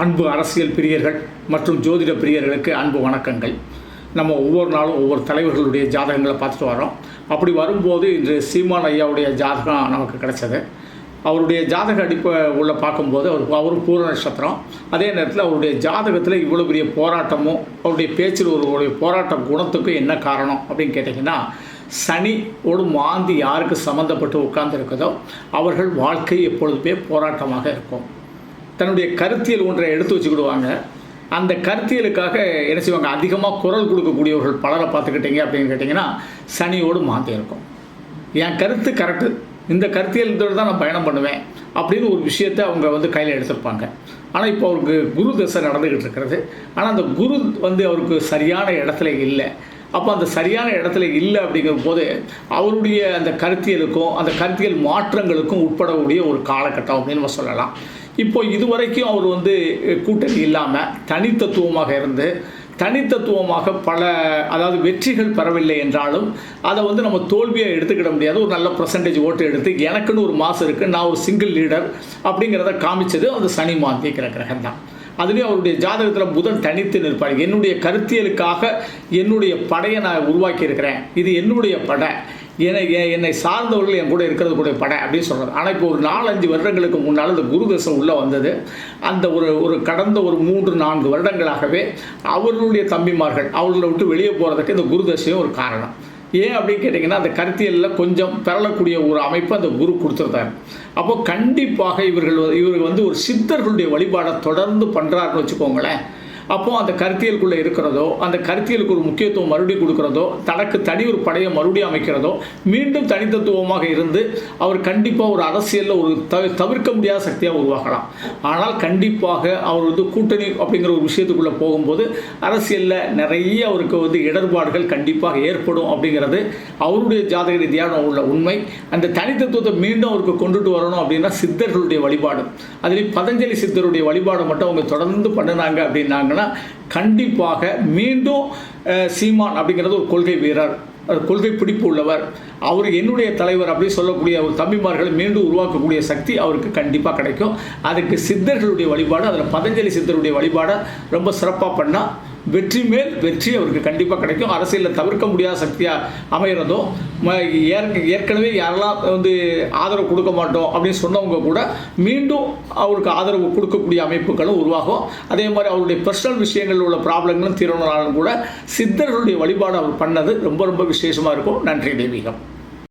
அன்பு அரசியல் பிரியர்கள் மற்றும் ஜோதிட பிரியர்களுக்கு அன்பு வணக்கங்கள். நம்ம ஒவ்வொரு நாளும் ஒவ்வொரு தலைவர்களுடைய ஜாதகங்களை பார்த்துட்டு வரோம் அப்படி வரும்போது இன்று சீமான் ஐயாவுடைய ஜாதகம் நமக்கு கிடைச்சது. அவருடைய ஜாதக அடிப்ப உள்ள பார்க்கும்போது அவர் அவரும் பூர்ண நட்சத்திரம். அதே நேரத்தில் அவருடைய ஜாதகத்தில் இவ்வளோ பெரிய போராட்டமும் அவருடைய பேச்சில் ஒருவருடைய போராட்டம் போராட்ட குணத்துக்கும் என்ன காரணம் அப்படின்னு கேட்டிங்கன்னா சனி மாந்தி யாருக்கு சம்மந்தப்பட்டு உட்கார்ந்துருக்குதோ அவர்கள் வாழ்க்கை எப்பொழுதுமே போராட்டமாக இருக்கும். தன்னுடைய கருத்தியல் ஒன்றை எடுத்து வச்சுக்கிடுவாங்க. அந்த கருத்தியலுக்காக என்ன செய்வாங்க? அதிகமாக குரல் கொடுக்கக்கூடியவர்கள் பலரை பார்த்துக்கிட்டீங்க அப்படின்னு கேட்டிங்கன்னா சனியோடு மாற்றி இருக்கும். என் கருத்து கரெக்டு இந்த கருத்தியல் இதோடு தான் நான் பயணம் பண்ணுவேன் அப்படின்னு ஒரு விஷயத்தை அவங்க வந்து கையில் எடுத்திருப்பாங்க. ஆனால் இப்போ அவருக்கு குரு தசை நடந்துக்கிட்டு இருக்கிறது. ஆனால் அந்த குரு வந்து அவருக்கு சரியான இடத்துல இல்லை. அப்போ அந்த சரியான இடத்துல இல்லை அப்படிங்கிற போது அவருடைய அந்த கருத்தியலுக்கும் அந்த கருத்தியல் மாற்றங்களுக்கும் உட்படக்கூடிய ஒரு காலகட்டம் அப்படின்னு நம்ம சொல்லலாம். இப்போ இதுவரைக்கும் அவர் வந்து கூட்டணி இல்லாமல் தனித்தத்துவமாக இருந்து தனித்தத்துவமாக பல அதாவது வெற்றிகள் பெறவில்லை என்றாலும் அதை வந்து நம்ம தோல்வியாக எடுத்துக்கிட முடியாது. ஒரு நல்ல பர்சன்டேஜ் ஓட்டு எடுத்து எனக்குன்னு ஒரு மாதம் இருக்குது நான் ஒரு சிங்கிள் லீடர் அப்படிங்கிறத காமிச்சது அந்த சனி மாந்திக்கிற கிரகம் தான். அதுலேயும் அவருடைய ஜாதகத்தில் புதன் தனித்து நிற்பார். என்னுடைய கருத்தியலுக்காக என்னுடைய படையை நான் உருவாக்கியிருக்கிறேன் இது என்னுடைய படை. என்னை என்னை சார்ந்தவர்கள் என் கூட இருக்கிறது கூட படை அப்படின்னு சொல்கிறார் ஆனால் இப்போ ஒரு நாலஞ்சு வருடங்களுக்கு முன்னால் இந்த குருதசம் உள்ளே வந்தது. அந்த ஒரு ஒரு கடந்த ஒரு மூன்று நான்கு வருடங்களாகவே அவர்களுடைய தம்பிமார்கள் அவர்களை விட்டு வெளியே போகிறதுக்கு இந்த குரு தசையும் ஒரு காரணம். ஏன் அப்படின்னு கேட்டிங்கன்னா அந்த கருத்தியலில் கொஞ்சம் பெறலக்கூடிய ஒரு அமைப்பு அந்த குரு கொடுத்துருந்தார். அப்போது கண்டிப்பாக இவர்கள் இவர்கள் வந்து ஒரு சித்தர்களுடைய வழிபாடை தொடர்ந்து பண்ணுறாருன்னு வச்சுக்கோங்களேன். அப்போ அந்த கருத்தியலுக்குள்ளே இருக்கிறதோ அந்த கருத்தியலுக்கு ஒரு முக்கியத்துவம் மறுபடியும் கொடுக்கிறதோ தனக்கு தனி ஒரு படையை மறுபடியும் அமைக்கிறதோ மீண்டும் தனித்தத்துவமாக இருந்து அவர் கண்டிப்பாக ஒரு அரசியலில் ஒரு தவி தவிர்க்க முடியாத சக்தியாக உருவாகலாம். ஆனால் கண்டிப்பாக அவர் வந்து கூட்டணி அப்படிங்கிற ஒரு விஷயத்துக்குள்ளே போகும்போது அரசியலில் நிறைய அவருக்கு வந்து இடர்பாடுகள் கண்டிப்பாக ஏற்படும் அப்படிங்கிறது அவருடைய ஜாதக ரீதியான உள்ள உண்மை. அந்த தனித்தத்துவத்தை மீண்டும் அவருக்கு கொண்டுட்டு வரணும் அப்படின்னா சித்தர்களுடைய வழிபாடு. அதுலேயும் பதஞ்சலி சித்தருடைய வழிபாடு மட்டும் அவங்க தொடர்ந்து பண்ணினாங்க அப்படின்னாங்கன்னா கண்டிப்பாக மீண்டும் சீமான் அப்படிங்கிறது ஒரு கொள்கை வீரர் கொள்கை பிடிப்பு உள்ளவர். அவர் என்னுடைய தலைவர் அப்படின்னு சொல்லக்கூடிய ஒரு தம்பிமார்களை மீண்டும் உருவாக்கக்கூடிய சக்தி அவருக்கு கண்டிப்பாக கிடைக்கும். அதுக்கு சித்தர்களுடைய வழிபாடு அதில் பதஞ்சலி சித்தருடைய வழிபாடை ரொம்ப சிறப்பாக பண்ணால் வெற்றி மேல் வெற்றி அவருக்கு கண்டிப்பாக கிடைக்கும். அரசியலில் தவிர்க்க முடியாத சக்தியாக அமைகிறதும் ஏற்க- ஏற்கனவே யாரெல்லாம் வந்து ஆதரவு கொடுக்க மாட்டோம் அப்படின்னு சொன்னவங்க கூட மீண்டும் அவருக்கு ஆதரவு கொடுக்கக்கூடிய அமைப்புகளும் உருவாகும். அதே மாதிரி அவருடைய பர்சனல் விஷயங்களில் உள்ள ப்ராப்ளங்களும் தீரணும்னாலும் கூட சித்தர்களுடைய வழிபாடு அவர் பண்ணது ரொம்ப ரொம்ப விசேஷமாக இருக்கும். நன்றி தெய்வீகம்.